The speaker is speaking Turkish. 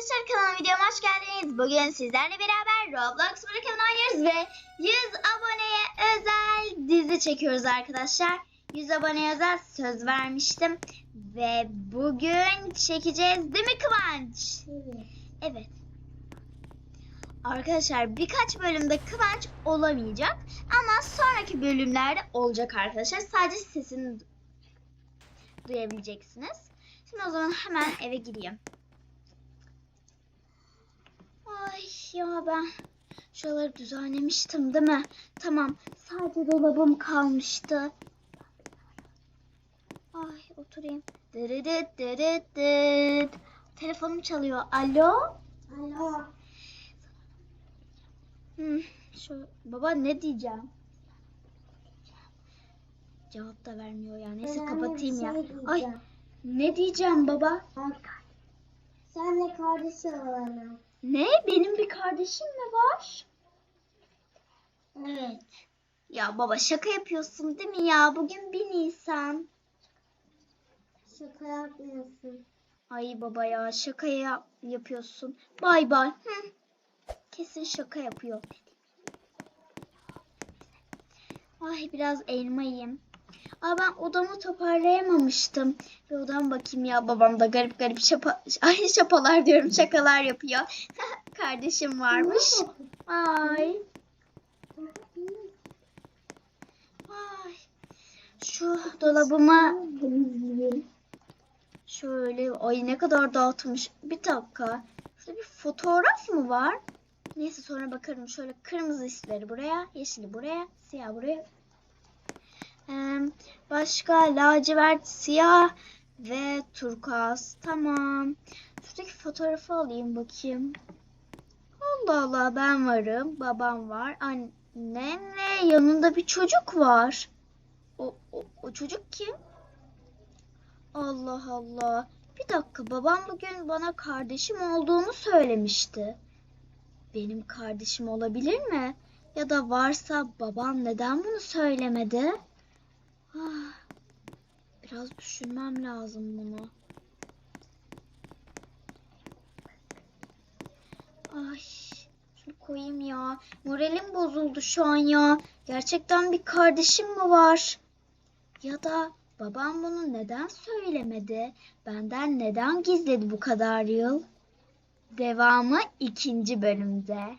arkadaşlar kanalıma videoma hoş geldiniz. Bugün sizlerle beraber Roblox Bırakın oynuyoruz ve 100 aboneye özel dizi çekiyoruz arkadaşlar. 100 aboneye özel söz vermiştim. Ve bugün çekeceğiz değil mi Kıvanç? Evet. Arkadaşlar birkaç bölümde Kıvanç olamayacak ama sonraki bölümlerde olacak arkadaşlar. Sadece sesini du- duyabileceksiniz. Şimdi o zaman hemen eve gireyim. Ay ya ben şuraları düzenlemiştim değil mi? Tamam sadece dolabım kalmıştı. Ay oturayım. Dırıdıt dırıt dıt. Telefonum çalıyor. Alo? Alo. Hı, şu baba ne diyeceğim? Cevap da vermiyor ya. Neyse kapatayım ya. şey Ay diyeceğim. ne diyeceğim baba? Senle kardeş olalım. Ne? Benim bir kardeşim mi var? Evet. Ya baba şaka yapıyorsun değil mi ya? Bugün 1 Nisan. Şaka yapmıyorsun. Ay baba ya şaka ya- yapıyorsun. Bay bay. Hı. Kesin şaka yapıyor. Ay biraz elma yiyeyim. Aa ben odamı toparlayamamıştım. Bir odama bakayım ya babam da garip garip şapa ay şapalar diyorum şakalar yapıyor. Kardeşim varmış. Ay. Ay. Şu dolabıma. Şöyle ay ne kadar dağıtmış. Bir dakika. Şurada bir fotoğraf mı var? Neyse sonra bakarım. Şöyle kırmızı isleri buraya, yeşili buraya, siyah buraya. Başka lacivert, siyah ve turkuaz. Tamam. Şuradaki fotoğrafı alayım bakayım. Allah Allah ben varım. Babam var. Annem ve yanında bir çocuk var. O, o, o çocuk kim? Allah Allah. Bir dakika babam bugün bana kardeşim olduğunu söylemişti. Benim kardeşim olabilir mi? Ya da varsa babam neden bunu söylemedi? Ah, biraz düşünmem lazım bunu. Ay, şunu koyayım ya. Moralim bozuldu şu an ya. Gerçekten bir kardeşim mi var? Ya da babam bunu neden söylemedi? Benden neden gizledi bu kadar yıl? Devamı ikinci bölümde.